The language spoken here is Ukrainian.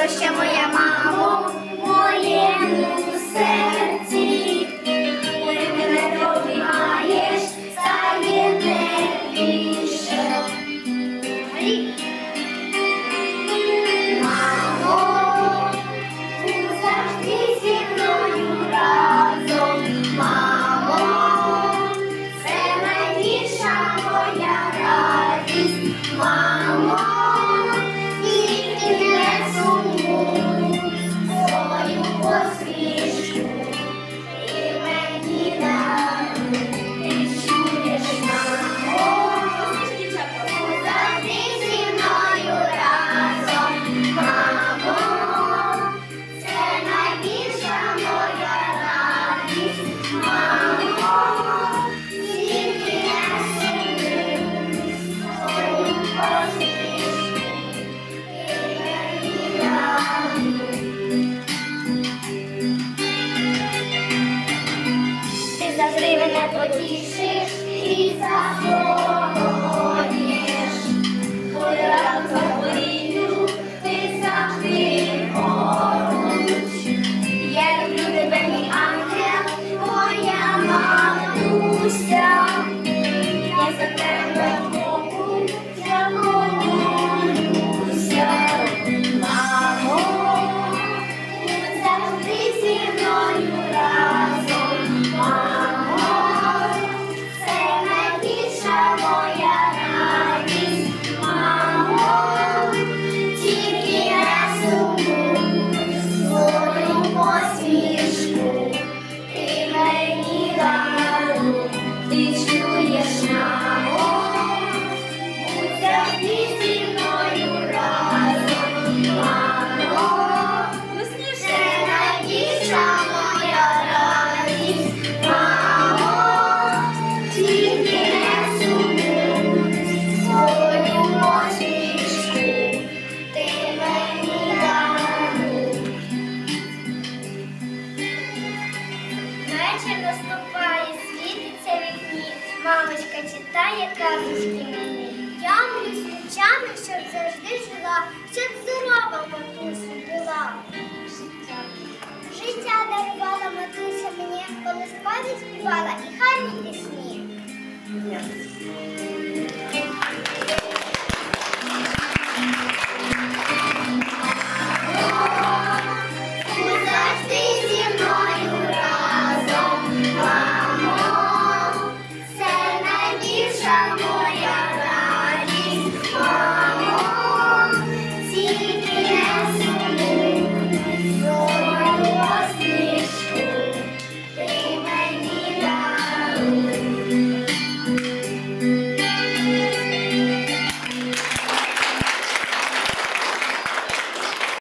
проща моя мамо, моє нусе. потішиш і захоплюєш. Мамочка читає казочки мені. Я млюсь ночами, щоб завжди жила, щоб здорова матуся була. Життя дарувала матуся мені, коли спаді співала і гарні пісні.